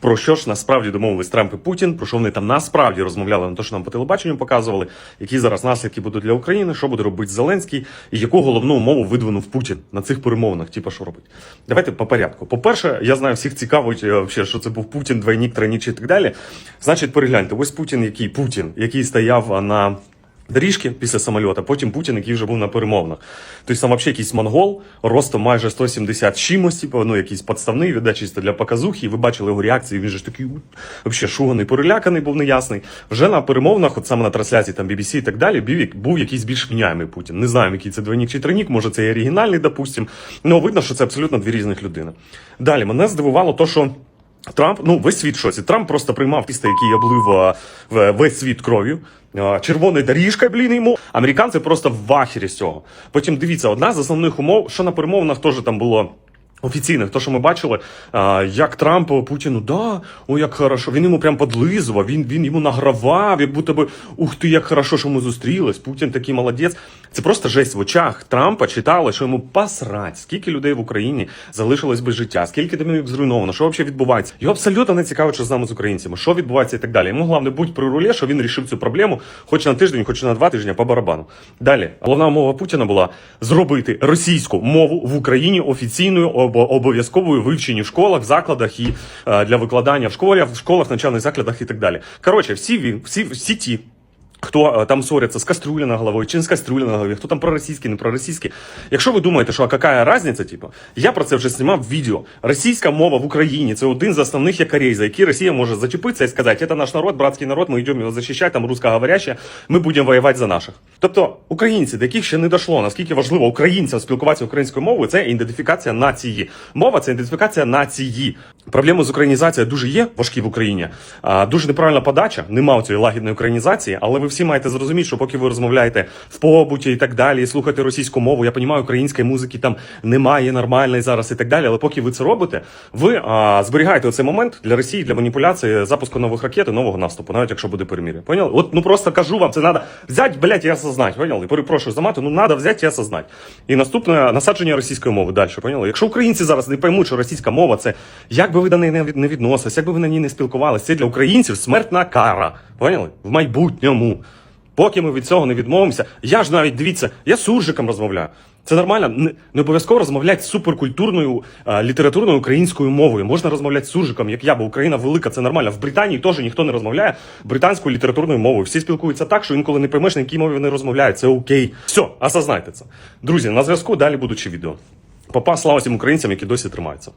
Про що ж насправді домовились Трамп і Путін, про що вони там насправді розмовляли на те, що нам по телебаченню показували, які зараз наслідки будуть для України, що буде робити Зеленський, і яку головну умову видвинув Путін на цих перемовинах, типа що робить. Давайте по порядку. По-перше, я знаю, всіх цікавить, е, вообще, що це був Путін, двойник, тройник і так далі. Значить, перегляньте, ось Путін, який Путін, який стояв на. Доріжки після самольота, потім Путін, який вже був на перемовинах. Тобто там взагалі якийсь монгол, ростом майже 170 чимось, типу, ну якийсь подставний, відда чисто для показухи. І ви бачили його реакцію. Він же ж такий взагалі шуганий, переляканий, був неясний. Вже на перемовинах, от саме на трансляції там BBC і так далі, був, був якийсь більш вняємий Путін. Не знаємо, який це двойник чи тройник, може це і оригінальний, допустим. Ну видно, що це абсолютно дві різних людини. Далі мене здивувало то, що. Трамп, ну весь світ шоці. Трамп просто приймав тісто, який облив в- весь світ кров'ю. А, Червоною доріжкою, блін, йому. Американці просто в вахері з цього. Потім дивіться, одна з основних умов, що на перемовинах теж там було. Офіційних, то, що ми бачили, як Трамп Путіну, да, о, як хорошо. Він йому прям подлизував, він, він йому награвав, як будто би ух ти, як хорошо, що ми зустрілись. Путін такий молодець. Це просто жесть в очах Трампа читали, що йому посрать, скільки людей в Україні залишилось без життя, скільки домів зруйновано, що взагалі відбувається. Його абсолютно не цікавить, що з нами з українцями, що відбувається і так далі. Йому головне будь при рулі, що він рішив цю проблему, хоч на тиждень, хоч на два тижні по барабану. Далі, головна умова Путіна була зробити російську мову в Україні офіційною обов'язковою вивченні в школах, закладах і е, для викладання в школах, в школах, навчальних закладах і так далі. Коротше, всі всі, всі ті. Хто е, там ссоряться з кастрюлі на головою, чи не з кастрюлі на голові, хто там проросійський, не проросійський. Якщо ви думаєте, що а яка різниця, типу, я про це вже знімав відео. Російська мова в Україні це один з основних якорей, за які Росія може зачепитися і сказати, це наш народ, братський народ, ми йдемо його захищати, там русскоговоряща, ми будемо воювати за наших. Тобто українці, до яких ще не дійшло, наскільки важливо українцям спілкуватися українською мовою, це ідентифікація нації. Мова це ідентифікація нації. Проблеми з українізацією дуже є важкі в Україні. Дуже неправильна подача, нема цієї лагідної українізації, але ви всі маєте зрозуміти, що поки ви розмовляєте в побуті і так далі, і слухаєте російську мову, я розумію, української музики там немає нормальної зараз і так далі. Але поки ви це робите, ви а, зберігаєте оцей момент для Росії для маніпуляції запуску нових ракет і нового наступу, навіть якщо буде перемір'я. Поняли? От ну просто кажу вам, це треба взяти, блядь, і осознати. Поняли? Перепрошую за мати, ну треба взяти і осознати. І наступне насадження російської мови далі. Поняли? Якщо українці зараз не поймуть, що російська мова це як би ви до неї не відносились, як би ви на ній не спілкувалися, це для українців смертна кара. Поняли? В майбутньому. Поки ми від цього не відмовимося, я ж навіть дивіться, я з суржиком розмовляю. Це нормально, не, обов'язково розмовляти суперкультурною а, літературною українською мовою. Можна розмовляти з суржиком, як я, бо Україна велика, це нормально. В Британії теж ніхто не розмовляє британською літературною мовою. Всі спілкуються так, що інколи не поймеш, на якій мові вони розмовляють. Це окей. Все, осознайте це. Друзі, на зв'язку далі будуть ще відео. Папа, слава всім українцям, які досі тримаються.